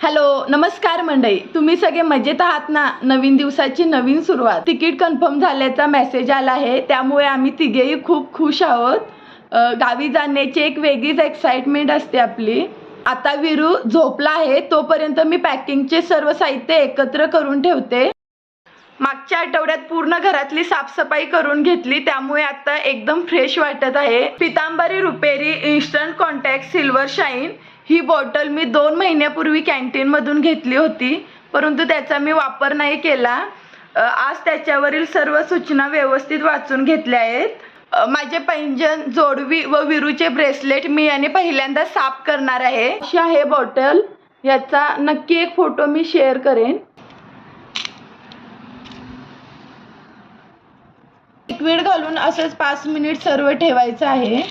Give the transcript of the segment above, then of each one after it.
Hello नमस्कार मंडळी. तुम्ही सगळे मजेत आहात ना? नवीन दिवसाची नवीन सुरुवात. तिकीट कन्फर्म झाल्याचा मेसेज आला आहे. त्यामुळे आम्ही तिघेही खूप खुश आहोत. गावी जाण्याची एक वेगळीच एक्साइटमेंट असते आपली. आता विरू झोपला आहे. तोपर्यंत मी पॅकिंगचे सर्व साहित्य एकत्र करून ठेवते. मागच्या आठवड्यात पूर्ण घरातली साफसफाई करून घेतली. त्यामुळे आता एकदम फ्रेश वाटत आहे. Pitambari Rupery instant contact silver shine ही बॉटल मी दोन महिन्यापूर्वी कॅन्टीनमधून घेतली होती परंतु त्याचा मी वापर नाही केला. आज त्याच्यावरील सर्व सूचना व्यवस्थित वाचून घेतल्या आहेत. माझे पैंजन जोडवी व विरूचे ब्रेसलेट मी याने पहिल्यांदा साफ करणार आहे. अशी आहे बॉटल. याचा नक्की एक फोटो मी शेअर करेन. लिक्विड घालून असंच पाच मिनिट सर्व ठेवायचं आहे.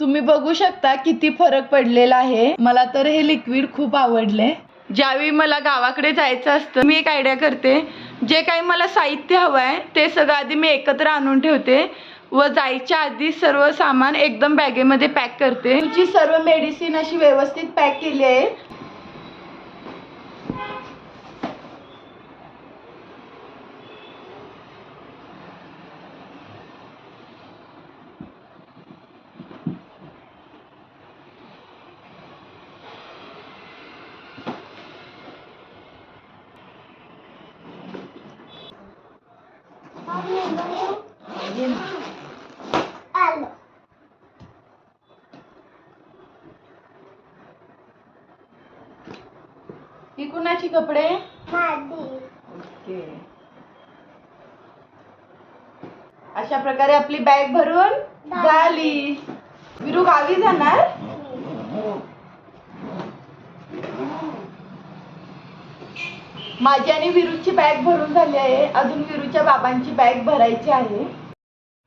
तुम्ही बघू शकता किती फरक पडलेला आहे. मला तर हे लिक्विड खूप आवडले. ज्यावेळी मला गावाकडे जायचं असतं मी एक आयडिया करते. जे काही मला साहित्य हवं आहे ते सगळं आधी मी एकत्र आणून ठेवते व जायच्या आधी सर्व सामान एकदम बॅगेमध्ये पॅक करते. तुझी सर्व मेडिसिन अशी व्यवस्थित पॅक केली आहे. ही कुणाची कपडे? ओके. अशा प्रकारे आपली बॅग भरून झाली. विरू गावी जाणार? माझी आणि विरूची बॅग भरून झाली आहे. अजून विरूच्या बाबांची बॅग भरायची आहे.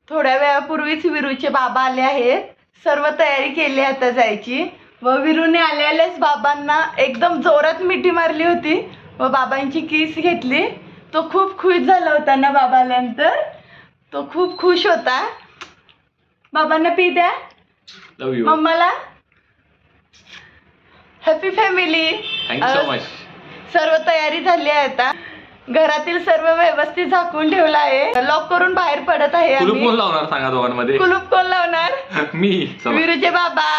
थोड्या वेळापूर्वीच विरूचे बाबा आले आहेत. सर्व तयारी केली आता जायची. व विरूने आले आलेच बाबांना एकदम जोरात मिठी मारली होती. व बाबांची किस घेतली. तो खूप खुश झाला होता ना बाबा आल्यानंतर तो खूप खुश होता. बाबांना पी द्या. मम्माला. Happy family thank you so much सर्व तयारी झाली आहे आता. घरातील सर्व व्यवस्थित झाकून ठेवलं आहे. लॉक करून बाहेर पडत आहे कुलूप आम्ही. कोण लावणार सांगा दोघांमध्ये? कुलूप कोण लावणार? मी. चला. विरूचे बाबा.